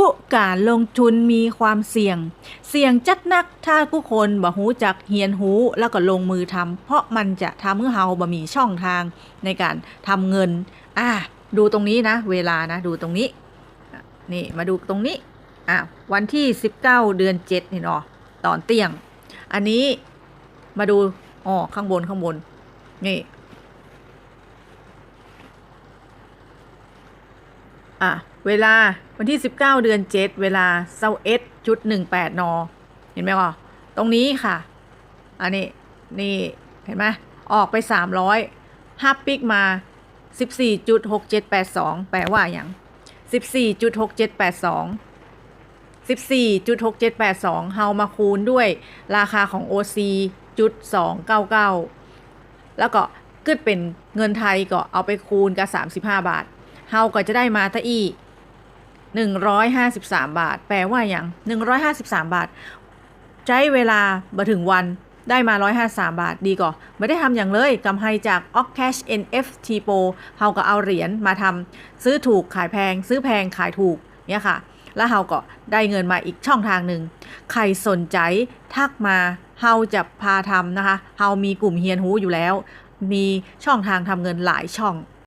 กุการลงทุนมีความเสี่ยง เสี่ยงจัดนักถ้าผู้คนบ่หูจักเฮียนหูแล้วก็ลงมือทำเพราะมันจะทำให้เฮาบ่มีช่องทางในการทำเงินอ่าดูตรงนี้นะ เวลานะดูตรงนี้นี่มาดูตรงนี้อะวันที่ 19 เดือน7นี่เนาะตอนเตียง อันนี้มาดูอ๋อข้างบนข้างบนนี่ อะ เวลาวันที่ 19 เดือน 7 เวลาเซาเอสจุด18นเห็นไหมก็ตรงนี้ค่ะ อันนี้ นี่ เห็นไหมออกไป 300ฮับปิกมา 14.6782 แปลว่าอย่าง 14.6782 14.6782 เฮามาคูณด้วยราคาของ OC จุด299 แล้วก็ขึ้นเป็นเงินไทยก็เอาไปคูณกับ 35 บาท เฮาก็จะได้มาตะอี้153บสามบาท แปลว่าอย่าง153บสามบาท ใช้เวลามาถึงวันได้มา 153 บาทดีก่อไม่ได้ทำอย่างเลยกำไรจาก o c Cash NFT Pro เฮาก็เอาเหรียญมาทำซื้อถูกขายแพง ซื้อแพงขายถูกเนี่ยค่ะ แล้วเฮาก็ได้เงินมาอีกช่องทางหนึ่ง ใครสนใจทักมาเฮาจะพาทำนะคะ เฮามีกลุ่มเฮียนหูอยู่แล้ว มีช่องทางทำเงินหลายช่อง